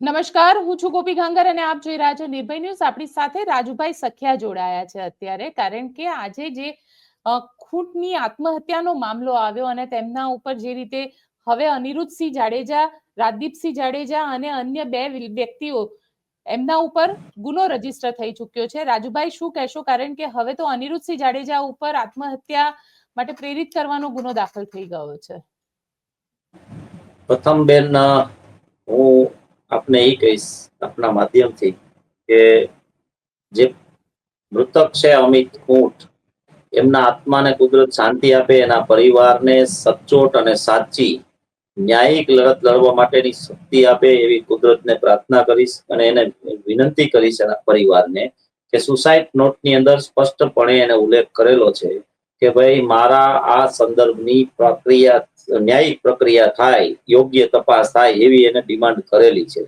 નમસ્કાર, હું છું ગોપી ગાંગર અને આપ જોઈ રહ્યા છો નિર્ભય ન્યૂઝ. આપણી સાથે રાજુભાઈ સખિયા જોડાયા છે અત્યારે. કારણ કે આજે જે ખૂંટની આત્મહત્યાનો મામલો આવ્યો અને તેમના ઉપર જે રીતે હવે અનિરુદ્ધસિંહ જાડેજા, રાજદીપસિંહ જાડેજા અને અન્ય બે વ્યક્તિઓ એમના ઉપર ગુનો રજિસ્ટર થઈ ચુક્યો છે. રાજુભાઈ, શું કહેશો? કારણ કે હવે તો અનિરુદ્ધસિંહ જાડેજા ઉપર આત્મહત્યા માટે પ્રેરિત કરવાનો ગુનો દાખલ થઈ ગયો છે. પ્રથમ બેન હું આપને એ કહીશ, આપના માધ્યમથી, કે જે મૃતક છે અમિત કુંટ, એમના આત્માને કુદરત શાંતિ આપે, એના પરિવારને સચોટ અને સાચી ન્યાયિક લડત લડવા માટેની શક્તિ આપે એવી કુદરતને પ્રાર્થના કરીશ અને એને વિનંતી કરીશ એના પરિવારને કે સુસાઇડ નોટની અંદર સ્પષ્ટપણે એને ઉલ્લેખ કરેલો છે કે ભાઈ મારા આ સંદર્ભની પ્રક્રિયા ન્યાયિક પ્રક્રિયા થાય, યોગ્ય તપાસ થાય એવી એને ડિમાન્ડ કરેલી છે.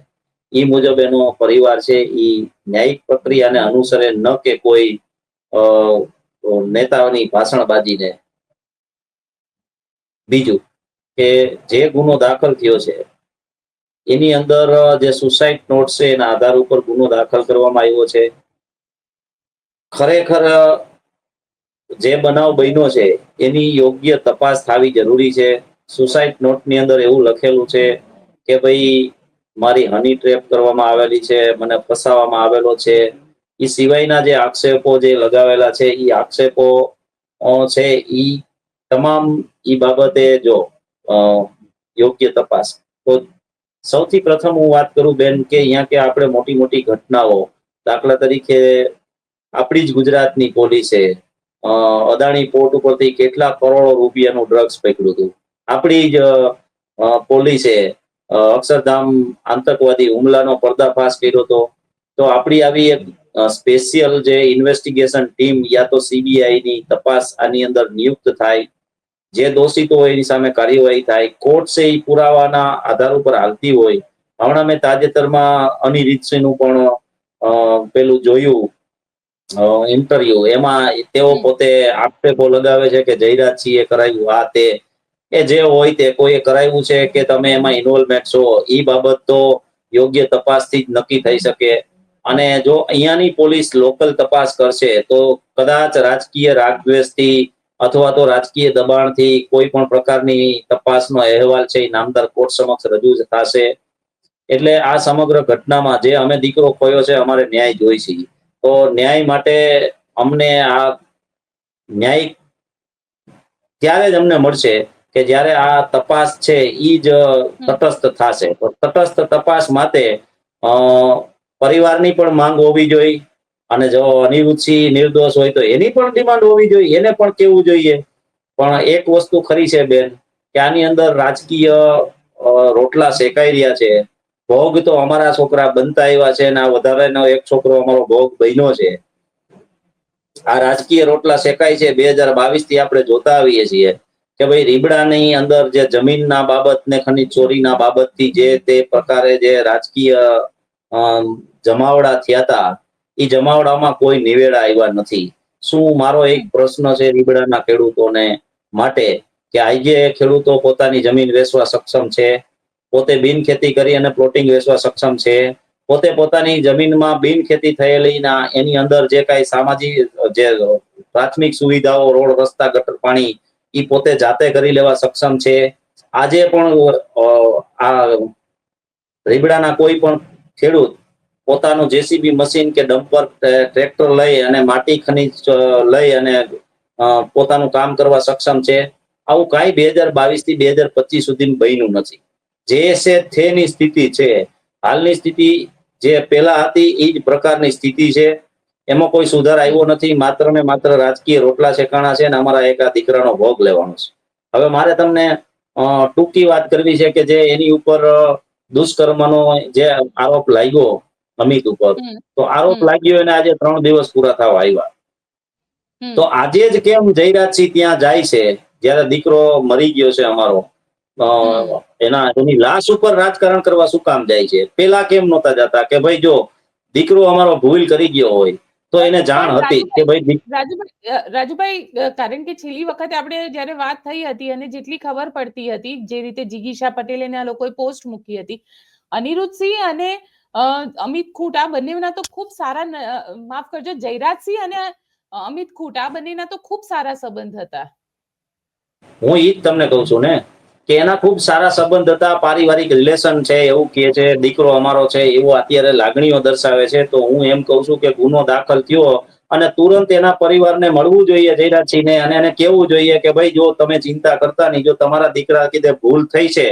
એ મુજબ એનો પરિવાર છે એ ન્યાયિક પ્રક્રિયાને અનુસરે ન કે કોઈ નેતાઓની ભાષણબાજીને. બીજું કે જે ગુનો દાખલ થયો છે, એની અંદર જે સુસાઇડ નોટ છે, એના આધાર ઉપર ગુનો દાખલ કરવામાં આવ્યો છે. ખરેખર, જે બનાવ બન્યો છે, એની યોગ્ય તપાસ થવી જરૂરી છે. સુસાઇડ નોટની અંદર એવું લખેલું છે કે ભાઈ, મારી હની ટ્રેપ કરવામાં આવેલી છે, મને ફસાવવામાં આવેલો છે. એ સિવાયના જે આક્ષેપો જે લગાવેલા છે એ આક્ષેપો છે એ તમામ એ બાબતે જો યોગ્ય તપાસ. તો સૌથી પ્રથમ હું વાત કરું બેન કે અહીંયા કે આપણે મોટી મોટી ઘટનાઓ, દાખલા તરીકે આપણી જ ગુજરાતની પોલીસે અદાણી પોર્ટ ઉપરથી કેટલા કરોડો રૂપિયાનું ડ્રગ્સ પકડ્યું હતું. આપણી જ પોલીસે અક્ષરધામ આતંકવાદી હુમલાનો પર્દાફાશ કર્યો હતો. તો આપણી આવી એક સ્પેશિયલ જે ઇન્વેસ્ટિગેશન ટીમ યા તો સીબીઆઈની તપાસ આની અંદર નિયુક્ત થાય. જે દોષિતો હોય એની સામે કાર્યવાહી થાય. કોર્ટ છે એ પુરાવાના આધાર ઉપર હાલતી હોય. હમણાં મેં તાજેતરમાં અનિરીતસિંહનું પણ પેલું જોયું ઇન્ટરવ્યુ એમાં તેઓ પોતે આક્ષેપો લગાવે છે કે જયરાજસિંહે કરાયું આ તે. એ જે હોય તે કોઈએ કરાવ્યું છે કે તમે એમાં ઇન્વોલ્વમેન્ટ છો એ બાબત તો યોગ્ય તપાસથી જ નક્કી થઈ શકે. અને જો અહીંયાની પોલીસ લોકલ તપાસ કરશે, તો કદાચ રાજકીય રાગદ્વેષથી અથવા તો રાજકીય દબાણથી કોઈ પણ પ્રકારની તપાસનો અહેવાલ છે એ નામદાર કોર્ટ સમક્ષ રજૂ થશે. એટલે આ સમગ્ર ઘટનામાં જે અમે દીકરો ખોયો છે, અમારે ન્યાય જોઈ છે તો ન્યાય માટે અમને આ ન્યાય ત્યારે જ અમને મળશે કે જ્યારે આ તપાસ છે એ જ તટસ્થ થશે. તો તટસ્થ તપાસ માટે અ, પરિવારની પણ માંગ હોવી જોઈએ. અને જો અનિરુચિ નિર્દોષ હોય તો એની પણ ડિમાન્ડ હોવી જોઈએ. એને પણ કેવું જોઈએ? પણ એક વસ્તુ ખરી છે બેન કે આની અંદર રાજકીય રોટલા શેકાઈ રહ્યા છે. ભોગ તો અમારા છોકરા બનતા આવ્યા છે અને આ વધારેનો એક છોકરો અમારો ભોગ બન્યો છે. આ રાજકીય રોટલા શેકાય છે. બે હજાર બાવીસથી આપણે જોતા આવીએ છીએ. કે ભાઈ રીબડાની અંદર જે જમીનના બાબત ને ખનીજ ચોરીના બાબતથી જે તે પ્રકારે જે રાજકીય જમાવડા થયા હતા એ જમાવડામાં કોઈ નિવેડા આવ્યા નથી. શું મારો એક પ્રશ્ન છે રીબડાના ખેડૂતોને માટે? કે આજે ખેડૂતો પોતાની જમીન વેચવા સક્ષમ છે, પોતે બિન ખેતી કરી અને પ્લોટિંગ વેચવા સક્ષમ છે, પોતે પોતાની જમીનમાં બિન ખેતી થયેલીના એની અંદર જે કાંઈ સામાજિક, જે પ્રાથમિક સુવિધાઓ, રોડ રસ્તા, ગટર પાણી એ પોતે જાતે કરી લેવા સક્ષમ છે. આજે પણ આ રીબડાના કોઈ પણ ખેડૂત પોતાનું જેસીબી મશીન કે ડમ્પર ટ્રેક્ટર લઈ અને માટી ખનીજ લઈ અને પોતાનું કામ કરવા સક્ષમ છે. આવું કાંઈ બે હજાર બાવીસથી બે હજાર પચીસ સુધી બન્યું નથી. જે છે થેની સ્થિતિ છે. હાલની સ્થિતિ જે પહેલા હતી એ જ પ્રકારની સ્થિતિ છે. એમાં કોઈ સુધાર આવ્યો નથી માત્ર ને માત્ર રાજકીય રોટલા શેકાણા છે અને અમારા એક આ દીકરાનો ભોગ લેવાનો છે. હવે મારે તમને ટૂંકી વાત કરવી છે કે જે એની ઉપર દુષ્કર્મનો જે આરોપ લાગ્યો અમિત ઉપર તો આરોપ લાગ્યો એને આજે ત્રણ દિવસ પૂરા થવા આવ્યા. તો આજે જ કેમ જયરાજસિંહ ત્યાં જાય છે જ્યારે દીકરો મરી ગયો છે અમારો એના એની લાશ ઉપર રાજકારણ કરવા શું કામ જાય છે? પેલા કેમ નહોતા જતા કે ભાઈ જો દીકરો અમારો ભૂલ કરી ગયો હોય તો એને જાણ હતી કે ભાઈ રાજુભાઈ રાજુભાઈ કારણ કે છેલ્લી વખતે આપણે જ્યારે વાત થઈ હતી અને જેટલી ખબર પડતી હતી જે રીતે જિગીશા પટેલે ને આ લોકોએ પોસ્ટ મૂકી હતી અનિરુદ્ધસિંહ અને અમિત ખૂટ આ બંનેના તો ખૂબ સારા માફ કરજો જયરાજસિંહ અને અમિત ખૂટ આ બંનેના તો ખૂબ સારા સંબંધ હતા. હું ઈ જ તમને કહું છું ને કે એના ખૂબ સારા સંબંધ હતા, પારિવારિક રિલેશન છે, એવું કહે છે, દીકરો અમારો છે, એવું અત્યારે લાગણીઓ દર્શાવે છે. તો હું એમ કહું છું કે ગુનો દાખલ થયો અને તુરંત એના પરિવારને મળવું જોઈએ જયરાજસિંહને અને એને કહેવું જોઈએ કે ભાઈ, જો તમે ચિંતા કરતા નહીં, જો તમારા દીકરા કીધે ભૂલ થઈ છે,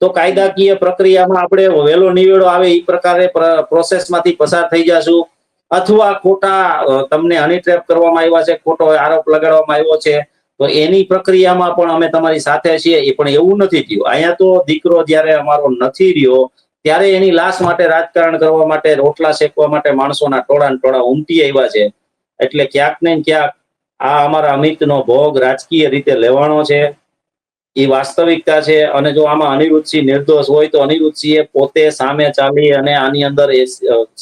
તો કાયદાકીય પ્રક્રિયામાં આપણે વહેલો નિવેડો આવે એ પ્રકારે પ્રોસેસમાંથી પસાર થઈ જશું. અથવા ખોટા તમને હની ટ્રેપ કરવામાં આવ્યા છે, ખોટો આરોપ લગાડવામાં આવ્યો છે. તો એની પ્રક્રિયામાં પણ અમે તમારી સાથે છીએ, એ પણ એવું નથી થયું. અહીંયા તો દીકરો જ્યારે અમારો નથી રહ્યો, ત્યારે એની લાશ માટે રાજકારણ કરવા માટે, રોટલા શેકવા માટે માણસોના ટોળા ટોળા ઉમટી આવ્યા છે. એટલે ક્યાંક ને ક્યાંક આ અમારા અમિતનો ભોગ રાજકીય રીતે લેવાનો છે. એ વાસ્તવિકતા છે. અને જો આમાં અનિરુદ્ધસિંહ નિર્દોષ હોય તો અનિરુદ્ધસિંહે પોતે સામે ચાલી અને આની અંદર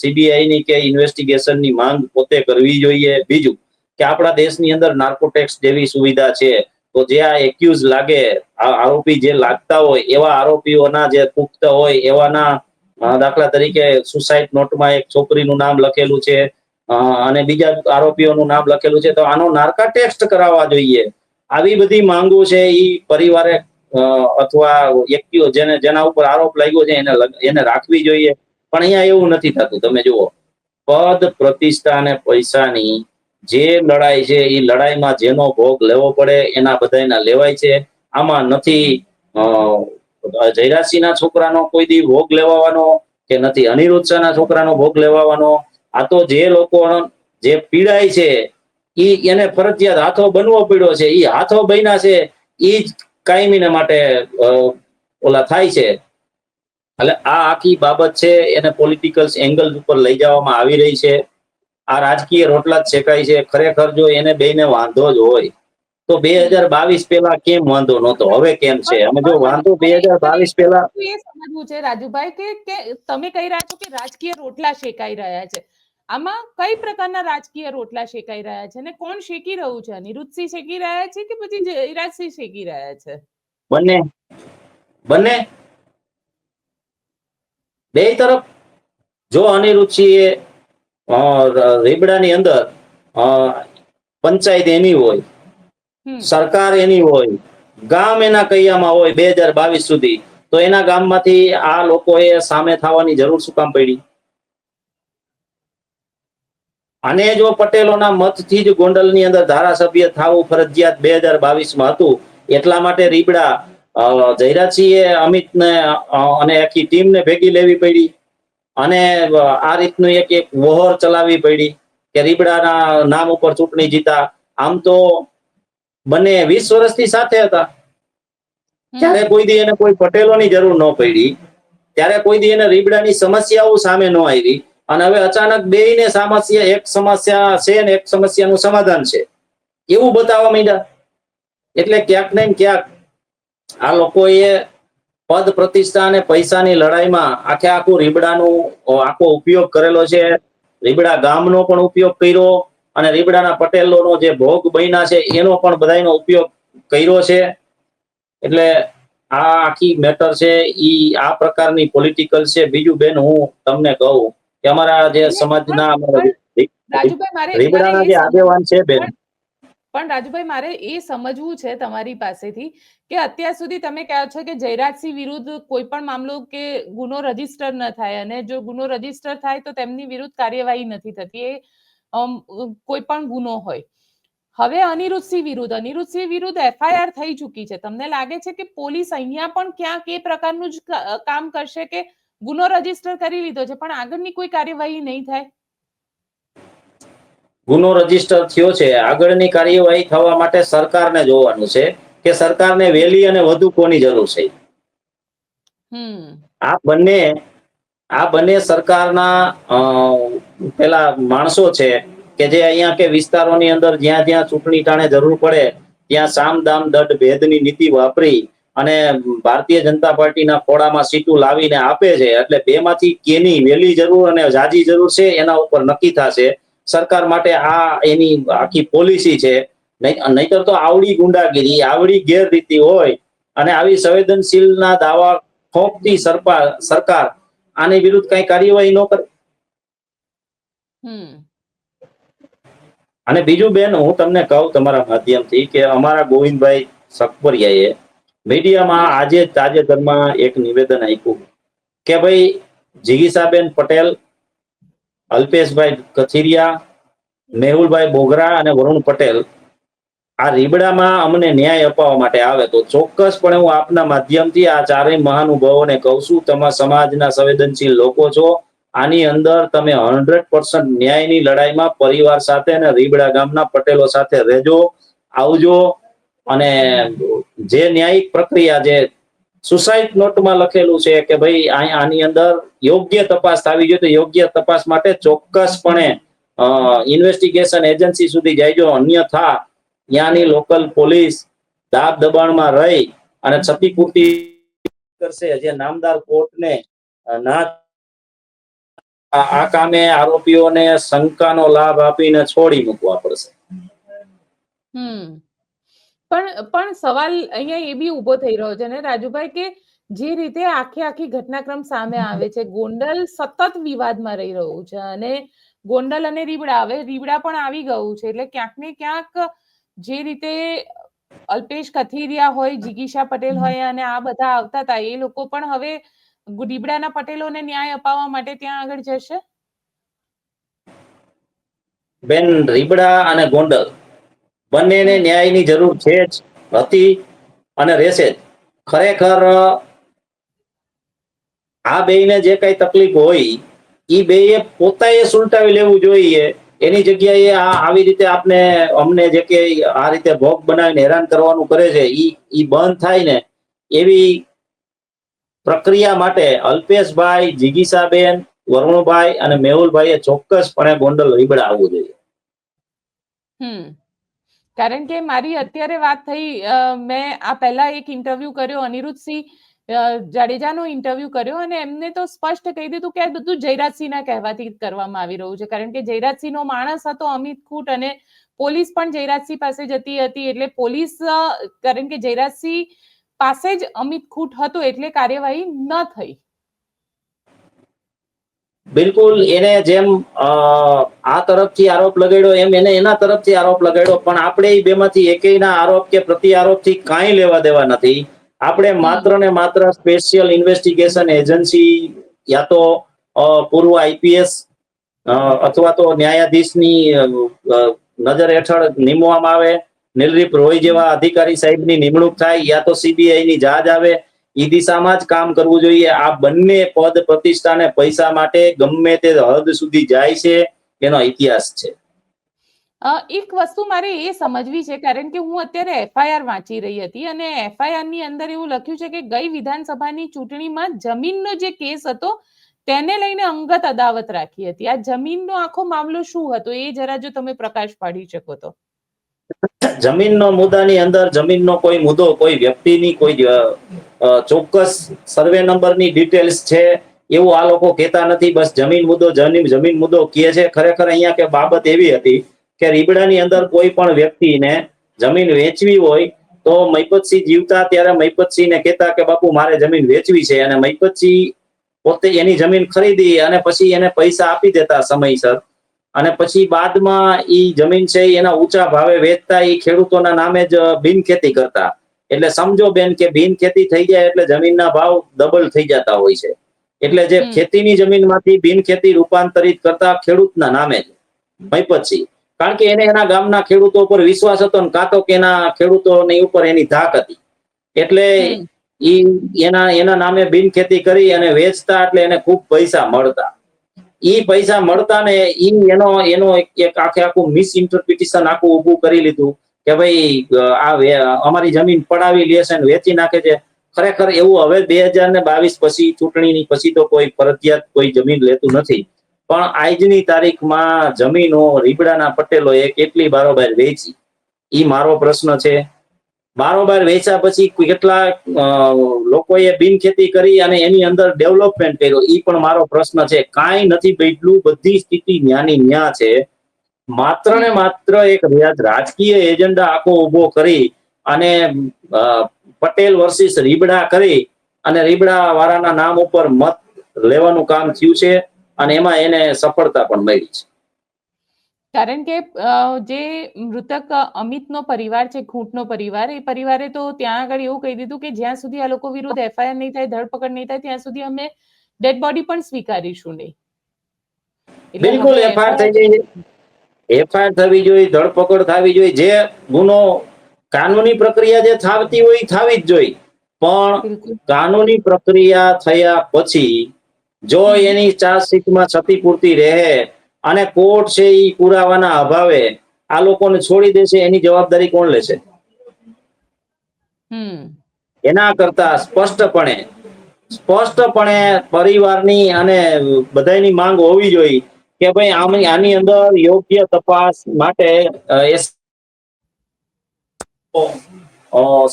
સીબીઆઈ ની કે ઇન્વેસ્ટિગેશનની માંગ પોતે કરવી જોઈએ. બીજું કે આપણા દેશની અંદર નાર્કોટેક્સ જેવી સુવિધા છે, તો જે આ એક્યુઝ લાગે આરોપી જે લાગતા હોય, એવા આરોપીઓના જે પુખ્ત હોય, એવાના દાખલા તરીકે સુસાઇડ નોટમાં એક છોકરીનું નામ લખેલું છે અને બીજા આરોપીઓનું નામ લખેલું છે, તો આનો નાર્કા ટેસ્ટ કરાવવા જોઈએ. આવી બધી માંગો છે એ પરિવારે અથવા વ્યક્તિઓ જેને, જેના ઉપર આરોપ લાગ્યો છે એને એને રાખવી જોઈએ. પણ અહીંયા એવું નથી થતું. તમે જુઓ. પદ, પ્રતિષ્ઠા અને પૈસાની જે લડાઈ છે એ લડાઈમાં જેનો ભોગ લેવો પડે, એના બધાના લેવાય છે. આમાં નથી જયરાજસિંહના છોકરાનો કોઈ દી ભોગ લેવાનો કે નથી અનિરુદ્ધ શાહના છોકરાનો ભોગ લેવાનો આ તો જે લોકો, જે પીડાય છે, ઈ એને ફરજિયાત હાથો બનવો પડ્યો છે, ઈ હાથો બન્યા છે, ઈ જ કાયમીને માટે ઓલા થાય છે. એટલે આ આખી બાબત છે, એને પોલિટિકલ એંગલ ઉપર લઈ જવામાં આવી રહી છે. આ રાજકીય રોટલા જ શેકાય છે. ખરેખર જો એને બેને વાંધો જ હોય તો બે હજાર બાવીસ પેલા કેમ વાંધો નતો હવે કેમ છે? અમે જો વાંધો બે હજાર બાવીસ પેલા એ સમજવું છે રાજુભાઈ કે તમે કહી રહ્યા છો કે રાજકીય રોટલા શેકાઈ રહ્યા છે. આમાં કઈ પ્રકારના રાજકીય રોટલા શેકાઈ રહ્યા છે અને કોણ શેકી રહ્યું છે? અનિરુદ્ધસિંહ શેકી રહ્યા છે કે પછી જયરાજસિંહ શેકી રહ્યા છે? બંને. બંને? બે તરફ? જો અનિરુચિએ રીબડાની અંદર પંચાયત એની હોય સરકાર એની હોય ગામ એના કૈયામાં હોય બે હજાર બાવીસ સુધી તો એના ગામમાંથી આ લોકોએ સામે થવાની જરૂર શું કામ પડી? અને જો પટેલોના મતથી જ ગોંડલની અંદર ધારાસભ્ય થવું ફરજિયાત બે હજાર બાવીસમાં હતું એટલા માટે રીબડા જયરાજસિંહે અમિતને અને આખી ટીમને ભેગી લેવી પડી. અને આ રીતનું એક એક વહોર ચલાવી પડી કે રીબડાના નામ ઉપર ચૂંટણી જીતા. આમ તો બંને વીસ વર્ષથી સાથે હતા. ત્યારે કોઈ દી એને કોઈ પટેલોની જરૂર ન પડી. ત્યારે કોઈ દી એને રીબડાની સમસ્યાઓ સામે ન આવી. અને હવે અચાનક બેયને સમસ્યા એક સમસ્યા છે ને એક સમસ્યાનું સમાધાન છે. એવું બતાવવા માંડ્યા. એટલે ક્યાંક ને ક્યાંક આ લોકોએ પદ પ્રતિષ્ઠા અને પૈસાની લડાઈમાં આખે આખું રીબડાનું આખો ઉપયોગ કરેલો છે. રીબડા ગામનો પણ ઉપયોગ કર્યો અને રીબડાના પટેલોનો જે ભોગ બન્યા છે એનો પણ બધાનો ઉપયોગ કર્યો છે. એટલે આ આખી મેટર છે ઈ આ પ્રકારની પોલિટિકલ છે. બીજું બેન હું તમને કહું કે અમારા જે સમાજના રીબડાના જે આગેવાન છે બેન. પણ રાજુભાઈ, મારે એ સમજવું છે તમારી પાસેથી કે અત્યાર સુધી તમે કહો છો કે જયરાજસિંહ વિરુદ્ધ કોઈ પણ મામલો કે ગુનો રજિસ્ટર ન થાય અને જો ગુનો રજિસ્ટર થાય તો તેમની વિરુદ્ધ કાર્યવાહી નથી થતી. એ કોઈ પણ ગુનો હોય. હવે અનિરુદ્ધસિંહ વિરુદ્ધ. અનિરુદ્ધસિંહ વિરુદ્ધ એફઆઈઆર થઈ ચૂકી છે. તમને લાગે છે કે પોલીસ અહીંયા પણ ક્યાંક એ પ્રકારનું જ કામ કરશે કે ગુનો રજિસ્ટર કરી લીધો છે, પણ આગળની કોઈ કાર્યવાહી નહીં થાય? ગુનો રજિસ્ટર થયો છે આગળની કાર્યવાહી થવા માટે સરકારને જોવાનું છે કે સરકારને વહેલી અને વધુ કોની જરૂર છે. આ બંને આ બંને સરકારના પેલા માણસો છે કે જે અહીંયા કે વિસ્તારોની અંદર જ્યાં જ્યાં ચૂંટણી ટાણે જરૂર પડે ત્યાં સામ દામ દંડ ભેદની નીતિ વાપરી અને ભારતીય જનતા પાર્ટીના ખોળામાં સીટું લાવીને આપે છે એટલે બેમાંથી કેની વેલી જરૂર અને જાજી જરૂર છે એના ઉપર નક્કી થશે. સરકાર માટે આ એની આખી પોલિસી છે. નહીતર તો આવડી ગુંડાગીરી આવડી ગેરરીતિ હોય અને આવી સંવેદનશીલના દાવા ખોપતી સરકાર આની વિરુદ્ધ કઈ કાર્યવાહી ન કરે. અને બીજું બેન હું તમને કહું તમારા માધ્યમથી કે અમારા ગોવિંદભાઈ સકપરિયાએ મીડિયામાં આજે તાજેતરમાં એક નિવેદન આપ્યું કે ભાઈ જીગીસાબેન પટેલ અલ્પેશભાઈ કથિરિયા, મેહુલભાઈ બોગરા અને વરુણ પટેલ આ રીબડામાં અમને ન્યાય અપાવવા માટે આવે તો ચોક્કસપણે હું આપના માધ્યમથી આ ચારેય મહાનુભાવોને કહું છું, તમે સમાજના સંવેદનશીલ લોકો છો, આની અંદર તમે હંડ્રેડ પર્સન્ટ ન્યાયની લડાઈમાં પરિવાર સાથે અને રીબડા ગામના પટેલો સાથે રહેજો, આવજો અને જે ન્યાયિક પ્રક્રિયા જે સુસાઇડ નોટમાં લખેલું છે કે ભાઈ આની અંદર યોગ્ય તપાસ થવી જોઈએ. તો યોગ્ય તપાસ માટે ચોક્કસપણે ઇન્વેસ્ટિગેશન એજન્સી સુધી જાયજો. અન્યથા, ત્યાંની લોકલ પોલીસ દાબ દબાણમાં રહી અને ક્ષતિપૂર્તિ કરશે. જે નામદાર કોર્ટને ના આ કામે આરોપીઓને શંકાનો લાભ આપીને છોડી મૂકવા પડશે. હમ. પણ પણ સવાલ અહીંયા એ બી ઊભો થઈ રહ્યો છે ને રાજુભાઈ કે જે રીતે આખી આખી ઘટનાક્રમ સામે આવે છે ગોંડલ સતત વિવાદમાં રહી રહ્યું છે અને ગોંડલ અને રીબડા હવે રીબડા પણ આવી ગયું છે એટલે ક્યાંક ને ક્યાંક જે રીતે અલ્પેશ કથિરિયા હોય જિગીશા પટેલ હોય અને આ બધા આવતા હતા એ લોકો પણ હવે રીબડાના પટેલોને ન્યાય અપાવવા માટે ત્યાં આગળ જશે? બેન રીબડા અને ગોંડલ. બંનેને ન્યાયની જરૂર છે જ, હતી અને રહેશે જ. ખરેખર, આ બેયને જે કઈ તકલીફ હોય એ બેયે પોતાએ સુલટાવી લેવું જોઈએ. એની જગ્યાએ આ આવી રીતે આપને, અમને જે કે આ રીતે ભોગ બનાવીને હેરાન કરવાનું કરે છે, ઈ ઈ બંધ થાય ને, એવી પ્રક્રિયા માટે અલ્પેશભાઈ, જીગીસાબેન, વરુણભાઈ અને મેહુલભાઈએ ચોક્કસપણે ગોંડલ રીબડા આવવું જોઈએ. હમ. કારણ કે મારી અત્યારે વાત થઈ મેં આ પહેલા એક ઇન્ટરવ્યુ કર્યો, અનિરુદ્ધસિંહ જાડેજાનો ઇન્ટરવ્યુ કર્યો અને એમને તો સ્પષ્ટ કહી દીધું કે આ બધું જયરાજસિંહના કહેવાથી કરવામાં આવી રહ્યું છે. કારણ કે જયરાજસિંહનો માણસ હતો અમિત ખૂટ અને પોલીસ પણ જયરાજસિંહ પાસે જતી હતી એટલે પોલીસ કારણ કે જયરાજસિંહ પાસે જ અમિત ખૂટ હતો એટલે કાર્યવાહી ન થઈ. બિલકુલ એને જેમ આ તરફથી આરોપ લગાડ્યો એમ એને એના તરફથી આરોપ લગાડ્યો પણ આપણે એ બેમાંથી એકેયના આરોપ કે પ્રતિ આરોપથી કાંઈ લેવા દેવા નથી. આપણે માત્ર ને માત્ર સ્પેશિયલ ઇન્વેસ્ટિગેશન એજન્સી યા તો પૂર્વ આઈપીએસ અથવા તો ન્યાયાધીશની નજર હેઠળ નીમવામાં આવે. નિર્લીપ રોય જેવા અધિકારી સાહેબની નિમણૂક થાય યા તો સીબીઆઈ ની જાજ આવે ઈ દિશામાં જ કામ કરવું જોઈએ. આ બંને પદ પ્રતિષ્ઠા ને પૈસા માટે ગમે તે હદ સુધી જાય છે એનો ઇતિહાસ છે. એક વસ્તુ મારે એ સમજવી છે કારણ કે હું અત્યારે એફઆઈઆર વાંચી રહી હતી અને એફઆઈઆરની અંદર એવું લખ્યું છે કે ગઈ વિધાનસભાની ચૂંટણીમાં જમીનનો જે કેસ હતો તેને લઈને અંગત અદાવત રાખી હતી. આ જમીનનો આખો મામલો શું હતો એ જરા જો તમે પ્રકાશ પાડી શકો તો. જમીનનો મુદ્દાની અંદર જમીનનો કોઈ મુદ્દો કોઈ વ્યક્તિની કોઈ ચોક્કસ સર્વે નંબરની ડિટેલ્સ છે, એવું આ લોકો કહેતા નથી. બસ જમીન મુદ્દો જમીન મુદ્દો કહે છે. ખરેખર અહીંયા કે બાબત એવી હતી કે રીબડાની અંદર કોઈ પણ વ્યક્તિને જમીન વેચવી હોય તો મૈપતસિંહ જીવતા ત્યારે મૈપતસિંહને કહેતા કે, બાપુ, મારે જમીન વેચવી છે. અને મૈપતસિંહ પોતે એની જમીન ખરીદી અને પછી એને પૈસા આપી દેતા સમયસર. અને પછી બાદમાં એ જમીન છે એના ઊંચા ભાવે વેચતા એ ખેડૂતોના નામે જ બિનખેતી કરતા. એટલે સમજો બેન કે બિનખેતી થઈ જાય એટલે જમીનના ભાવ ડબલ થઈ જતા હોય છે. એટલે જે. ખેતીની જમીનમાંથી બિનખેતી રૂપાંતરિત કરતા ખેડૂતના નામે જ પછી કારણ કે એને એના ગામના ખેડૂતો પર વિશ્વાસ હતો ને કાં તો કે એના ખેડૂતોની ઉપર એની ધાક હતી. એટલે ઈ એના એના નામે બિનખેતી કરી અને વેચતા એટલે એને ખૂબ પૈસા મળતા. ઈ પૈસા મળતા ને ઈ એનો એનો એક- એક આખે આખું મિસ ઇન્ટરપ્રિટેશન આખું ઊભું કરી લીધું. કે ભાઈ આ અમારી જમીન પડાવી લે છે વેચી નાખે છે. ખરેખર એવું હવે બે હજાર ને બાવીસ પછી ચૂંટણીની પછી તો કોઈ ફરજિયાત કોઈ જમીન લેતું નથી. પણ આજની તારીખમાં જમીનો રીબડાના પટેલોએ કેટલી બારોબાર વેચી? એ મારો પ્રશ્ન છે. બારોબાર વેચ્યા પછી કેટલા લોકોએ બિનખેતી કરી અને એની અંદર ડેવલપમેન્ટ કર્યો? એ પણ મારો પ્રશ્ન છે. કાંઈ નથી બેઠલું, બધી સ્થિતિ ન્યાની ન્યા છે. માત્ર ને માત્ર એક રાજકીય એજન્ડા આખો ઊભો કરી અને પટેલ વર્સિસ રીબડા કરી અને રીબડા વાળાના નામ ઉપર મત લેવાનું કામ થયું છે અને એમાં એને સફળતા પણ મળી છે. કારણ કે જે મૃતક અમિતનો પરિવાર છે ખૂંટનો પરિવાર એ પરિવારે તો ત્યાં આગળ એવું કહી દીધું કે જ્યાં સુધી આ લોકો વિરુદ્ધ એફઆઈઆર નહીં થાય ધરપકડ નહીં થાય ત્યાં સુધી અમે ડેડ બોડી પણ સ્વીકારીશું નહીં. બિલકુલ એફઆઈઆર થઈ જાય એફઆઈઆર થવી જોઈએ ધરપકડ થવી જોઈએ જે ગુનો કાનૂની પ્રક્રિયા જે થાવતી હોય થવી જ જોઈએ. પણ કાનૂની પ્રક્રિયા થયા પછી જો એની ચાર્જશીટમાં ક્ષતિપૂર્તિ રહે અને કોર્ટ છે એ પુરાવાના અભાવે આ લોકોને છોડી દેશે એની જવાબદારી કોણ લેશે? હમ. એના કરતા સ્પષ્ટપણે સ્પષ્ટપણે પરિવારની અને બધાની માંગ હોવી જોઈએ કે ભાઈ આમ આની અંદર યોગ્ય તપાસ માટે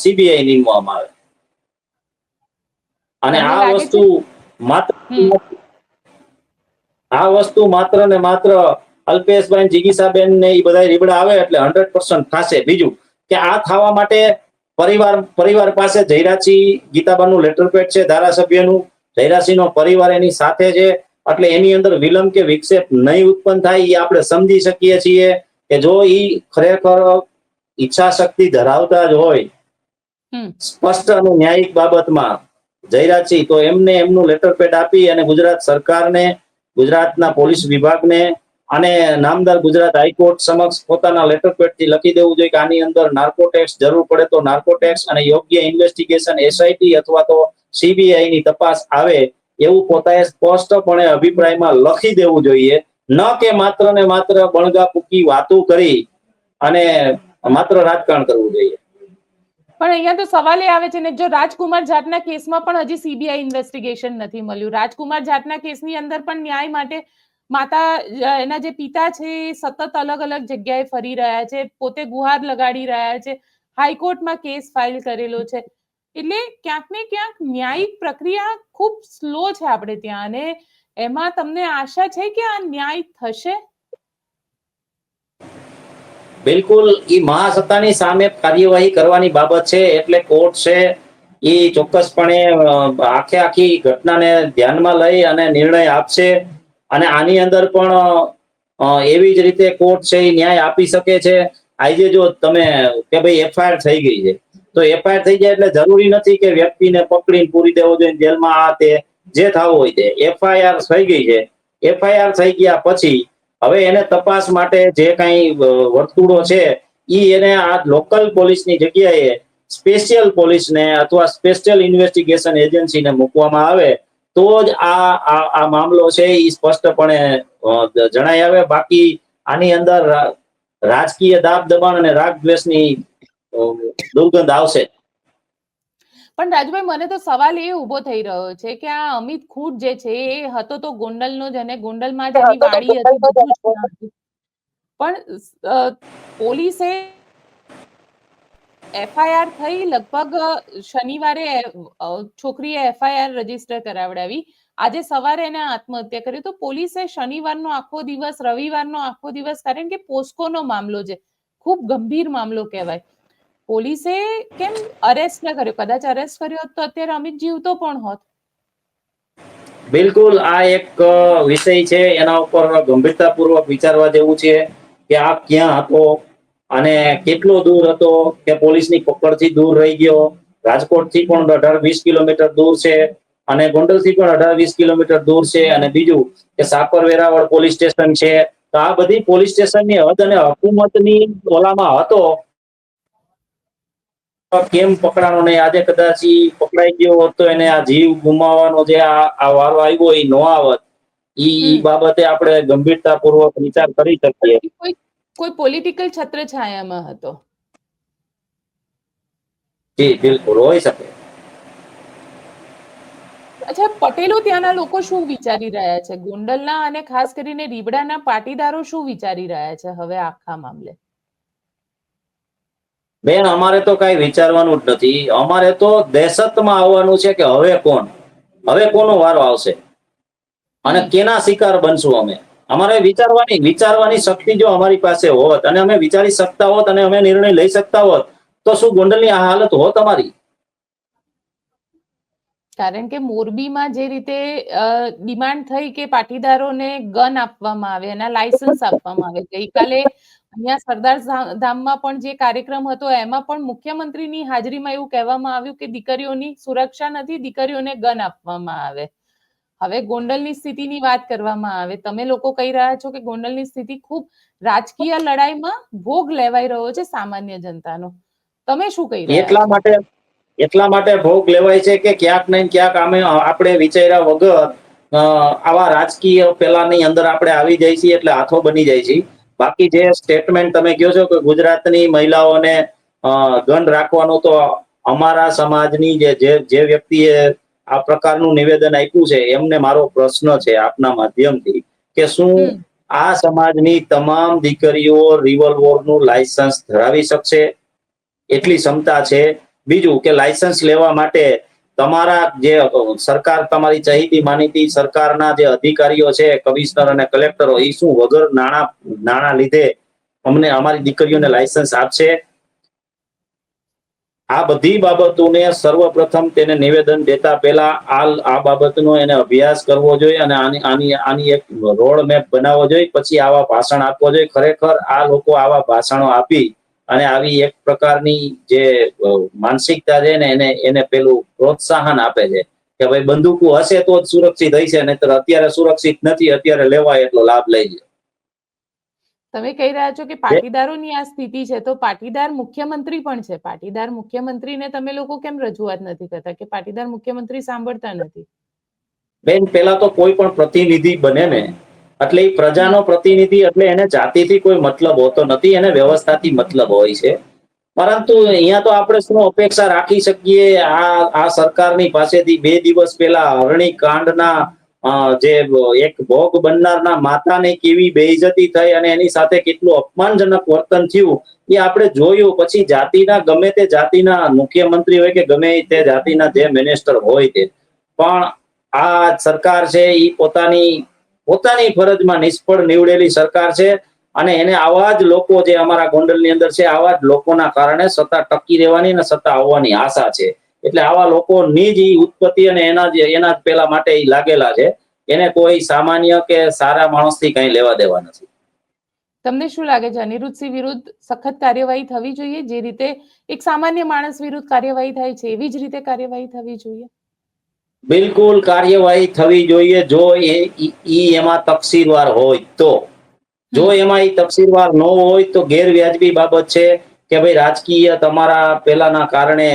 સીબીઆઈ નીમવામાં આવે. અને આ વસ્તુ માત્ર આ વસ્તુ માત્ર ને માત્ર અલ્પેશભાઈ જીગીસાબેન ને એ બધા રીબડા આવે એટલે હંડ્રેડ પર્સન્ટ થશે. બીજું કે આ થવા માટે પરિવાર પરિવાર પાસે જયરાજસિંહ ગીતાબાનું લેટર પેડ છે ધારાસભ્યનું. જયરાજસિંહનો પરિવાર એની સાથે છે. એટલે એની અંદર વિલંબ કે વિક્ષેપ નહીં ઉત્પન્ન થાય એ આપણે સમજી શકીએ છીએ કે જો ઈ ખરેખર ઈચ્છા શક્તિ ધરાવતા જ હોય સ્પષ્ટ અને ન્યાયિક બાબતમાં જયરાજસિંહ તો એમને એમનું લેટર પેડ આપી અને ગુજરાત સરકારને ગુજરાતના પોલીસ વિભાગને અને નામદાર ગુજરાત હાઈકોર્ટ સમક્ષ પોતાના લેટર પેડથી લખી દેવું જોઈએ કે આની અંદર નાર્કોટેક્સ જરૂર પડે તો નાર્કોટેક્સ અને યોગ્ય ઇન્વેસ્ટિગેશન એસઆઈટી અથવા તો સીબીઆઈ ની તપાસ આવે એવું પોતાએ સ્પષ્ટપણે અભિપ્રાયમાં લખી દેવું જોઈએ. ન કે માત્ર ને માત્ર બણગા પૂકી વાતો કરી અને માત્ર રાજકારણ કરવું જોઈએ. પણ અહીંયા તો સવાલ એ આવે છે ને, જો રાજકુમાર જાટના કેસમાં પણ હજી સીબીઆઈ ઇન્વેસ્ટિગેશન નથી મળ્યું. રાજકુમાર જાટના કેસની અંદર પણ ન્યાય માટે માતા, એના જે પિતા છે એ સતત અલગ અલગ જગ્યાએ ફરી રહ્યા છે, પોતે ગુહાર લગાડી રહ્યા છે. હાઈકોર્ટમાં કેસ ફાઇલ કરેલો છે. એટલે ક્યાંક ને ક્યાંક ન્યાયિક પ્રક્રિયા ખૂબ સ્લો છે આપણે ત્યાં. અને એમાં તમને આશા છે કે આ ન્યાય થશે? બિલકુલ. એ મહાસત્તાની સામે કાર્યવાહી કરવાની બાબત છે. એટલે કોર્ટ છે એ ચોક્કસપણે આખે આખી ઘટનાને ધ્યાનમાં લઈ અને નિર્ણય આપશે. અને આની અંદર પણ એવી જ રીતે કોર્ટ છે એ ન્યાય આપી શકે છે. આજે જો તમે, કે ભાઈ એફઆઈઆર થઈ ગઈ છે. તો એફઆઈઆર થઈ જાય એટલે જરૂરી નથી કે વ્યક્તિને પકડીને પૂરી દેવો જોઈએ, જેલમાં આ તે જે થવું હોય તે. એફઆઈઆર થઈ ગઈ છે. એફઆઈઆર થઈ ગયા પછી હવે એને તપાસ માટે જે કઈ વર્તુળો છે, ઈ એને આ લોકલ પોલીસની જગ્યાએ સ્પેશિયલ પોલીસને અથવા સ્પેશિયલ ઇન્વેસ્ટિગેશન એજન્સીને મૂકવામાં આવે, તો જ આ આ મામલો છે એ સ્પષ્ટપણે જણાય આવે. બાકી આની અંદર રાજકીય દાબ દબાણ અને રાગ દ્વેષની દુર્ગંધ આવશે. પણ રાજભાઈ મને તો સવાલ એ ઊભો થઈ રહ્યો છે કે આ અમિત ખૂટ જે છે એ હતો તો ગોંડલનો જ અને ગોંડલમાં જ એની વાડી હતી. પણ પોલીસે એફઆઈઆર થઈ લગભગ શનિવારે છોકરીએ એફઆઈઆર રજિસ્ટર કરાવડાવી. આજે સવારે એને આત્મહત્યા કરી. તો પોલીસે શનિવારનો આખો દિવસ રવિવારનો આખો દિવસ કારણ કે પોસ્કોનો મામલો છે ખૂબ ગંભીર મામલો કહેવાય. પોલીસે કેમ અરેસ્ટ ન કર્યો? કદાચ અરેસ્ટ કર્યો તો અત્યારે અમિત જીવતો પણ હોત. બિલકુલ, આ એક વિષય છે. એના ઉપર ગંભીરતાપૂર્વક વિચારવા જેવું છે કે આ ક્યાં હતો અને કેટલો દૂર હતો કે પોલીસની પકડથી દૂર રહી ગયો. રાજકોટથી પણ અઢાર વીસ કિલોમીટર દૂર છે અને ગોંડલથી પણ અઢાર વીસ કિલોમીટર દૂર છે. અને બીજું કે સાપર વેરાવળ પોલીસ સ્ટેશન છે. તો આ બધી પોલીસ સ્ટેશનની હદ અને હકુમતની ઓલામાં હતો. કેમ પકડાણો નહીં? આજે કદાચ પકડાઈ ગયો હતો એને આ જીવ ગુમાવવાનો જે આ વારો આવ્યો એ નો આવત. ઈ બાબતે આપણે ગંભીરતાપૂર્વક વિચાર કરી શકીએ. કોઈ કોઈ પોલિટિકલ છત્રછાયામાં હતો? જી બિલકુલ હોઈ શકે. અચ્છા પટેલો ત્યાંના લોકો શું વિચારી રહ્યા છે? ગોંડલના અને ખાસ કરીને રીબડાના પાટીદારો શું વિચારી રહ્યા છે હવે આખા મામલે? બેન, અમારે તો કઈ વિચારવાનું જ નથી. અમારે તો દહેશતમાં આવવાનું છે કે હવે કોણ? હવે કોનો વારો આવશે? અને કેના શિકાર બનશું અમે? અમારે વિચારવાની વિચારવાની શક્તિ જો અમારી પાસે હોત અને અમે વિચારી શકતા હોત અને અમે નિર્ણય લઈ શકતા હોત, તો શું ગોંડલની આ હાલત હોત અમારી? કારણ કે મોરબીમાં જે રીતે ડિમાન્ડ થઈ કે પાટીદારોને ગન આપવામાં આવે, એના લાયસન્સ આપવામાં આવે, ગઈકાલે અહીંયા સરદાર ધામમાં પણ જે કાર્યક્રમ હતો, એમાં પણ મુખ્યમંત્રીની હાજરીમાં એવું કહેવામાં આવ્યું કે દીકરીઓની સુરક્ષા નથી, દીકરીઓને ગન આપવામાં આવે. હવે ગોંડલની સ્થિતિની વાત કરવામાં આવે. તમે લોકો કહી રહ્યા છો કે ગોંડલની સ્થિતિ ખૂબ રાજકીય લડાઈમાં ભોગ લેવાઈ રહ્યો છે સામાન્ય જનતાનો. તમે શું કહી રહ્યા એટલા માટે એટલા માટે ભોગ લેવાય છે કે ક્યાંક ને ક્યાંક અમે આપણે વિચાર્યા વગર આવા રાજકીય પેલાની અંદર આપણે આવી જાય છીએ એટલે હાથો બની જાય છે. બાકી જે સ્ટેટમેન્ટ તમે કહો છો કે ગુજરાતની મહિલાઓને ગન રાખવાનું તો અમારા સમાજની જે જે જે વ્યક્તિએ આ પ્રકારનું નિવેદન આપ્યું છે એમને મારો પ્રશ્ન છે આપના માધ્યમથી કે શું આ સમાજની તમામ દીકરીઓ રિવોલ્વરનું લાયસન્સ ધરાવી શકશે? એટલી ક્ષમતા છે બીજું કે લાયસન્સ લેવા માટે તમારા જે સરકાર તમારી ચહીતી માનીતી સરકારના જે અધિકારીઓ છે કમિશનર અને કલેક્ટરો એ શું વગર નાણા નાણા લીધે અમને અમારી દીકરીઓને લાયસન્સ આપશે? આ બધી બાબતોને સર્વપ્રથમ તેને નિવેદન દેતા પહેલા આ આ બાબતનો એને અભ્યાસ કરવો જોઈએ અને આની આની આની એક રોડ મેપ બનાવવો જોઈએ, પછી આવા ભાષણ આપવો જોઈએ. ખરેખર આ લોકો આવા ભાષણો આપી અને આવી એક પ્રકારની જે માનસિકતા છે ને એને એને પેલું પ્રોત્સાહન આપે છે કે ભાઈ બંદૂકો હશે તો જ સુરક્ષિત હશે નહીતર અત્યારે સુરક્ષિત નથી અત્યારે લેવાય એટલો લાભ લઈ લે તમે કહી રહ્યા છો કે પાટીદારોની આ સ્થિતિ છે તો પાટીદાર મુખ્યમંત્રી પણ છે. પાટીદાર મુખ્યમંત્રીને તમે લોકો કેમ રજૂઆત નથી કરતા? કે પાટીદાર મુખ્યમંત્રી સાંભળતા નથી? બેન પેલા તો કોઈ પણ પ્રતિનિધિ બને ને એટલે એ પ્રજાનો પ્રતિનિધિ એટલે એને જાતિથી કોઈ મતલબ હોતો નથી, એને વ્યવસ્થાથી મતલબ હોય છે. પરંતુ અહીંયા તો આપણે શું અપેક્ષા રાખી શકીએ, આ આ સરકારની પાસેથી બે દિવસ પહેલા હરણી કાંડના જે એક ભોગ બનનારના માતાને કેવી બેઇજતી થઈ અને એની સાથે કેટલું અપમાનજનક વર્તન થયું, એ આપણે જોયું. પછી જાતિના, ગમે તે જાતિના મુખ્યમંત્રી હોય કે ગમે તે જાતિના જે મિનિસ્ટર હોય તે. પણ આ સરકાર છે એ પોતાની પોતાની ફરજમાં નિષ્ફળ નીવડેલી સરકાર છે અને એને આવા જ લોકો જે અમારા ગોંડલની અંદર છે, આવા જ લોકોના કારણે સત્તા ટકી રહેવાની અને સત્તા આવવાની આશા છે. એટલે આવા લોકોની જ ઉત્પત્તિ અને એના જ એના જ પેલા માટે લાગેલા છે. એને કોઈ સામાન્ય કે સારા માણસથી કઈ લેવા દેવા નથી. તમને શું લાગે છે? અનિરુદ્ધસિંહ વિરુદ્ધ સખત કાર્યવાહી થવી જોઈએ? જે રીતે એક સામાન્ય માણસ વિરુદ્ધ કાર્યવાહી થાય છે, એવી જ રીતે કાર્યવાહી થવી જોઈએ? બિલકુલ કાર્યવાહી થવી જોઈએ. જો એ એમાં તકસીરવાર હોય તો. જો એમાં એ તકસીરવાર ન હોય તો ગેરવ્યાજબી બાબત છે કે ભાઈ રાજકીય તમારા પેલાના કારણે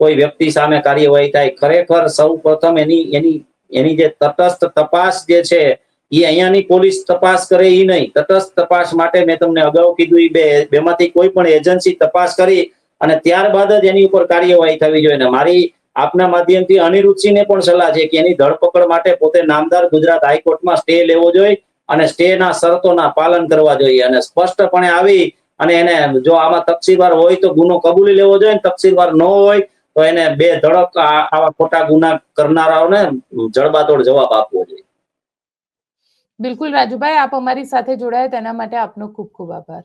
કોઈ વ્યક્તિ સામે કાર્યવાહી થાય. ખરેખર સૌ પ્રથમ એની એની એની જે તટસ્થ તપાસ જે છે એ અહીંયાની પોલીસ તપાસ કરે એ નહીં. તટસ્થ તપાસ માટે મેં તમને અગાઉ કીધું એ બે બેમાંથી કોઈ પણ એજન્સી તપાસ કરી અને ત્યારબાદ જ એની ઉપર કાર્યવાહી થવી જોઈએ. ને મારી આપના માધ્યમથી અનિરુદ્ધસિંહને પણ સલાહ છે કે એની ધરપકડ માટે પોતે નામદાર ગુજરાત હાઈકોર્ટમાં સ્ટે લેવો જોઈએ અને સ્ટે ના શરતોના પાલન કરવા જોઈએ. અને સ્પષ્ટપણે આવી અને એને જો આમાં તકસીરવાર હોય તો ગુનો કબૂલી લેવો જોઈએ. ને તકસીરવાર ન હોય તો એને બે ધડક આવા ખોટા ગુના કરનારાઓને જડબાતોડ જવાબ આપવો જોઈએ. બિલકુલ રાજુભાઈ, આપ અમારી સાથે જોડાયા. તેના માટે આપનો ખૂબ ખૂબ આભાર.